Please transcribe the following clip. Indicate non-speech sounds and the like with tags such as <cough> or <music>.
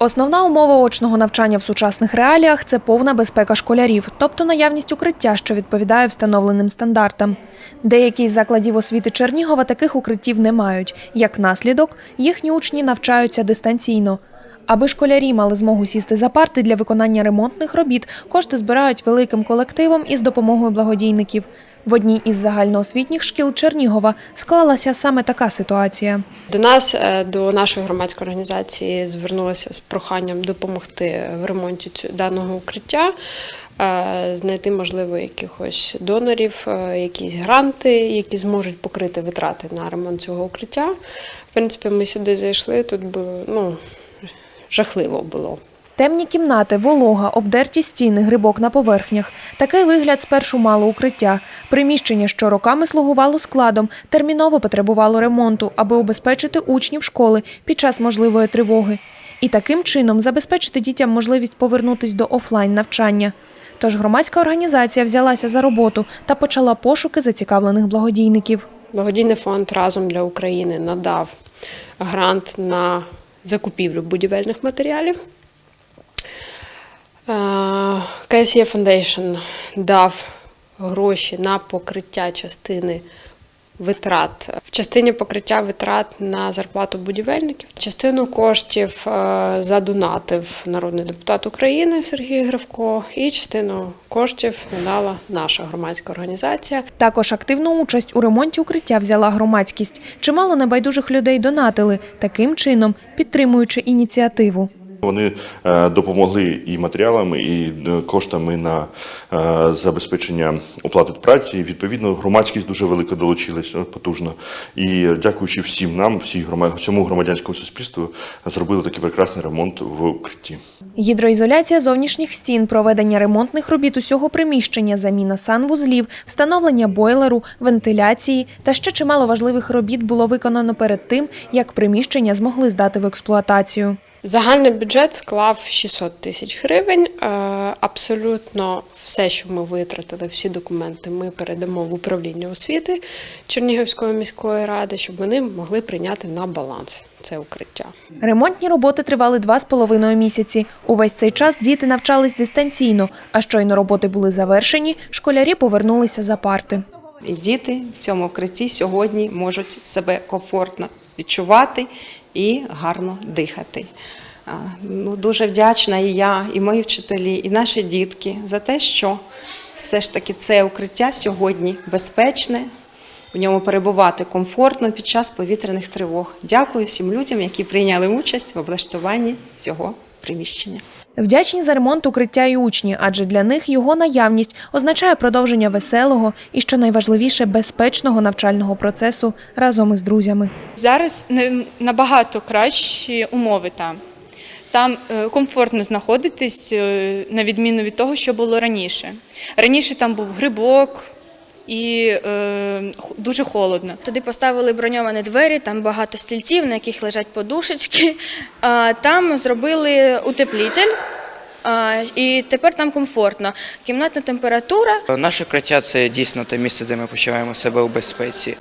Основна умова очного навчання в сучасних реаліях це повна безпека школярів, тобто наявність укриття, що відповідає встановленим стандартам. Деякі із закладів освіти Чернігова таких укриттів не мають. Як наслідок, їхні учні навчаються дистанційно. Аби школярі мали змогу сісти за парти для виконання ремонтних робіт, кошти збирають великим колективом із допомогою благодійників. В одній із загальноосвітніх шкіл Чернігова склалася саме така ситуація. До нас, е, до нашої громадської організації, звернулися з проханням допомогти в ремонті даного укриття, е, знайти, можливо, якихось донорів, е, якісь гранти, які зможуть покрити витрати на ремонт цього укриття. В принципі, ми сюди зайшли, тут було ну, жахливо було. Темні кімнати, волога, обдерті стіни, грибок на поверхнях. Такий вигляд спершу мало укриття. Приміщення, що роками слугувало складом, терміново потребувало ремонту, аби убезпечити учнів школи під час можливої тривоги. І таким чином забезпечити дітям можливість повернутись до офлайн навчання. Тож громадська організація взялася за роботу та почала пошуки зацікавлених благодійників. Благодійний фонд разом для України надав грант на закупівлю будівельних матеріалів. Е, KSE Foundation дав гроші на покриття частини витрат. В частині покриття витрат на зарплату будівельників. Частину коштів е, задонатив народний депутат України Сергій Гривко, і частину коштів надала наша громадська організація. Також активну участь у ремонті укриття взяла громадськість. Чимало небайдужих людей донатили, таким чином підтримуючи ініціативу. Вони е, допомогли і матеріалами, і е, коштами на е, забезпечення оплати праці. Відповідно, громадськість дуже велика долучилась потужно. І дякуючи всім нам, всій всьому громадянському суспільству, зробили такий прекрасний ремонт в укритті. Гідроізоляція зовнішніх стін, проведення ремонтних робіт усього приміщення, заміна санвузлів, встановлення бойлеру, вентиляції та ще чимало важливих робіт було виконано перед тим, як приміщення змогли здати в експлуатацію. Загальний бюджет склав 600 тисяч гривень. Е, Абсолютно все, що ми витратили, всі документи ми передамо в управління освіти Чернігівської міської ради, щоб вони могли прийняти на баланс це укриття. Ремонтні роботи тривали два з половиною місяці. Увесь цей час діти навчались дистанційно, а щойно роботи були завершені, школярі повернулися за парти. І діти в цьому укритті сьогодні можуть себе комфортно відчувати і гарно дихати. Ну, дуже вдячна і я, і мої вчителі, і наші дітки за те, що все ж таки це укриття сьогодні безпечне, в ньому перебувати комфортно під час повітряних тривог. Дякую всім людям, які прийняли участь в облаштуванні цього приміщення. Вдячні за ремонт укриття і учні, адже для них його наявність означає продовження веселого і, що найважливіше, безпечного навчального процесу разом із друзями. Зараз набагато кращі умови там. Там е, комфортно знаходитись, е, на відміну від того, що було раніше. Раніше там був грибок і е, дуже холодно. Туди поставили броньовані двері, там багато стільців, на яких лежать подушечки. <laughs> А, Там зробили утеплітель, і тепер там комфортно. Кімнатна температура Наше укриття це дійсно те місце, де ми почуваємо себе у безпеці.